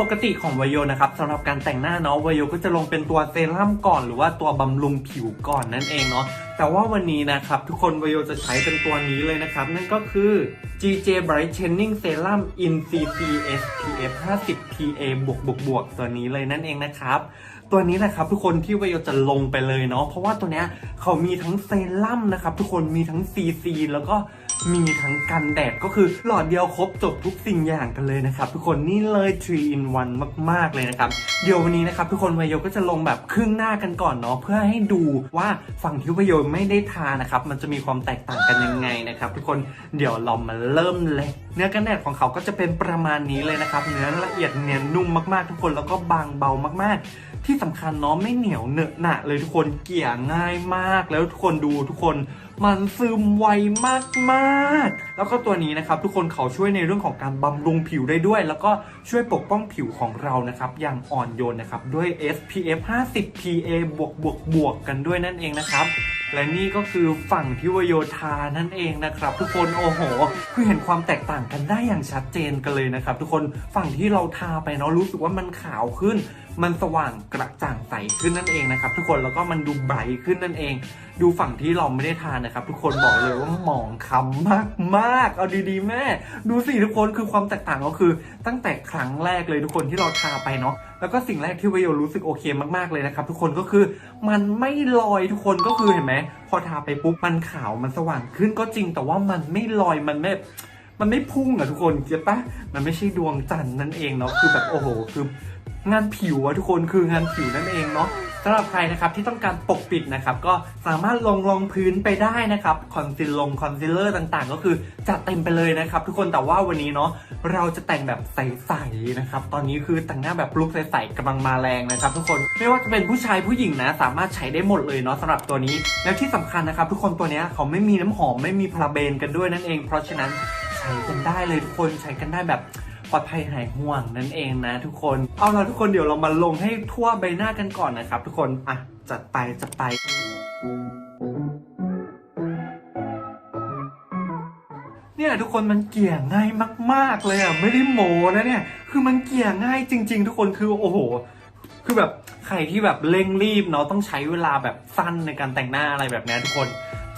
ปกติของวายโยนะครับสำหรับการแต่งหน้าเนาะวายโยก็จะลงเป็นตัวเซรั่มก่อนหรือว่าตัวบำรุงผิวก่อนนั่นเองเนาะ แต่ว่าวันนี้นะครับทุกคนวายโยจะใช้เป็นตัวนี้เลยนะครับ นั่นก็คือ GJ Brightening Serum in CC SPF 50 PA บวกบวกบวกตัวนี้เลยนั่นเองนะครับ ตัวนี้แหละครับทุกคนที่วายโยจะลงไปเลยเนาะเพราะว่าตัวเนี้ยเขามีทั้งเซรั่มนะครับ ทุกคนมีทั้ง CC แล้วก็มีทั้งกันแดดก็คือหลอดเดียวครบจบทุกสิ่งอย่างกันเลยนะครับ ทุกคนนี่เลย 3 in 1 มาก ๆ เลยนะครับ เดี๋ยววันนี้นะครับ ทุกคนวายโยก็จะลงแบบครึ่งหน้ากันก่อนเนาะเพื่อให้ดูว่าฝั่งที่วายโยไม่ได้ทานะครับ มันจะมีความแตกต่างกันยังไงนะครับ ทุกคนเดี๋ยวเรามาเริ่มเลย เนื้อกันแดดของเขาก็จะเป็นประมาณนี้เลยนะครับ เนื้อละเอียดเนียนนุ่มมากๆ ทุกคนแล้วก็บางเบามากๆ ที่สำคัญเนาะไม่เหนียวเหนอะหนะเลยทุกคนเกี่ยง่ายมากแล้วทุกคนดูทุกคน มันซึมไวมากๆ แล้วก็ตัวนี้นะครับทุกคนเขาช่วยในเรื่องของการบำรุงผิวได้ด้วย แล้วก็ช่วยปกป้องผิวของเรานะครับอย่างอ่อนโยนนะครับด้วย SPF 50 PA บวกบวกบวกกันด้วยนั่นเองนะครับและนี่ก็คือฝั่งที่วโยธานั่นเองนะครับทุกคนโอ้โห คือเห็นความแตกต่างกันได้อย่างชัดเจนกันเลยนะครับ ทุกคนฝั่งที่เราทาไปเนาะรู้สึกว่ามันขาวขึ้น มันสว่างกระจ่างใสขึ้นนั่นเองนะครับ ทุกคนแล้วก็มันดูไบรท์ขึ้นนั่นเอง ดูฝั่งที่เราไม่ได้ทานะนะครับ ทุกคนบอกเลยว่าหมองค้ำมากมากเอาดีๆ แม่ ดูสิทุกคนคือความแตกต่างก็คือ ตั้งแต่ครั้งแรกเลยทุกคนที่เราทาไปเนาะแล้วก็สิ่งแรกที่วโยรู้สึกโอเคมากๆเลยนะครับ ทุกคนก็คือมันไม่ลอยทุกคนก็คือเห็นไหมพอทาไปปุ๊บมันขาวมันสว่างขึ้นก็จริง แต่ว่ามันไม่ลอยมันไม่มันไม่พุ่งอะทุกคนเก็ตปะมันไม่ใช่ดวงจันทร์นั่นเองเนาะคือแบบโอ้โหคืองานผิวอะทุกคนคืองานผิวนั่นเองเนาะ สำหรับใครนะครับที่ต้องการปกปิดนะครับก็สามารถลงรองพื้นไปได้นะครับคอนซีลลงคอนซีลเลอร์ต่างๆ ก็คือจัดเต็มไปเลยนะครับทุกคนแต่ว่าวันนี้เนาะเราจะแต่งแบบใสๆนะครับตอนนี้คือแต่งหน้าแบบลุคใสๆกำลังมาแรงนะครับทุกคนไม่ว่าจะเป็นผู้ชายผู้หญิงนะ สามารถใช้ได้หมดเลยเนาะสำหรับตัวนี้ แล้วที่สำคัญนะครับทุกคนตัวนี้เขาไม่มีน้ำหอมไม่มีพาราเบนกันด้วยนั่นเอง เพราะฉะนั้นใช้กันได้เลยทุกคนใช้กันได้แบบ ปลอดภัยหายห่วงนั่นเองนะทุกคน เอาละทุกคนเดี๋ยวเรามาลงให้ทั่วใบหน้ากันก่อนนะครับ ทุกคน อะ จัดไปจัดไปเนี่ยทุกคนมันเกี่ยง่ายมาก ๆ เลยอะไม่ได้โมนะเนี่ย คือมันเกี่ยง่ายจริง ๆ ทุกคนคือโอ้โห คือแบบใครที่แบบเร่งรีบเนาะต้องใช้เวลาแบบสั้นในการแต่งหน้าอะไรแบบนี้ทุกคน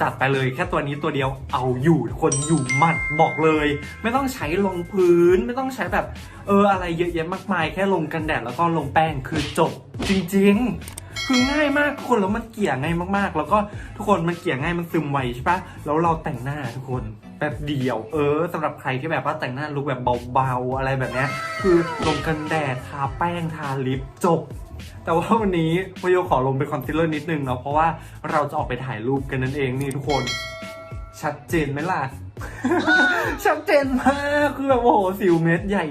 จัดไปเลยแค่ตัวนี้ตัวเดียวเอาอยู่ทุกคนอยู่หมัดบอกเลย ไม่ต้องใช้ลงพื้นไม่ต้องใช้แบบ เอออะไรเยอะแยะมากมาย แค่ลงกันแดดแล้วก็ลงแป้งคือจบจริง ๆคือง่ายมากทุกคนแล้วมันเกลี่ยง่ายมากๆ แล้วก็ทุกคนมันเกลี่ยง่ายมันซึมไวใช่ปะแล้วเราแต่งหน้าทุกคนแบบเดียว เออสำหรับใครที่แบบว่าแต่งหน้าลุคแบบเบาๆอะไรแบบนี้คือลงกันแดดทาแป้งทาลิปจบ แต่ว่าวันนี้วโยขอลงเป็นคอนซีลเลอร์นิดนึงเนาะเพราะว่าเราจะออกไปถ่ายรูปกันนั่นเองนี่ทุกคน ชัดเจนไหมล่ะ ชัดเจนมากคือแบบโอ้โหสิวเม็ดใหญ่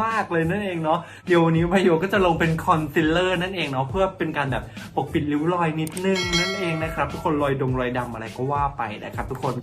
มากๆเลยนั่นเองเนาะเดี๋ยววันนี้พโยก็จะลงเป็นคอนซีลเลอร์นั่นเองเนาะเพื่อเป็นการแบบปกปิดริ้วรอยนิดนึงนั่นเองนะครับทุกคนรอยดงรอยดำอะไรก็ว่าไปนะครับทุกคน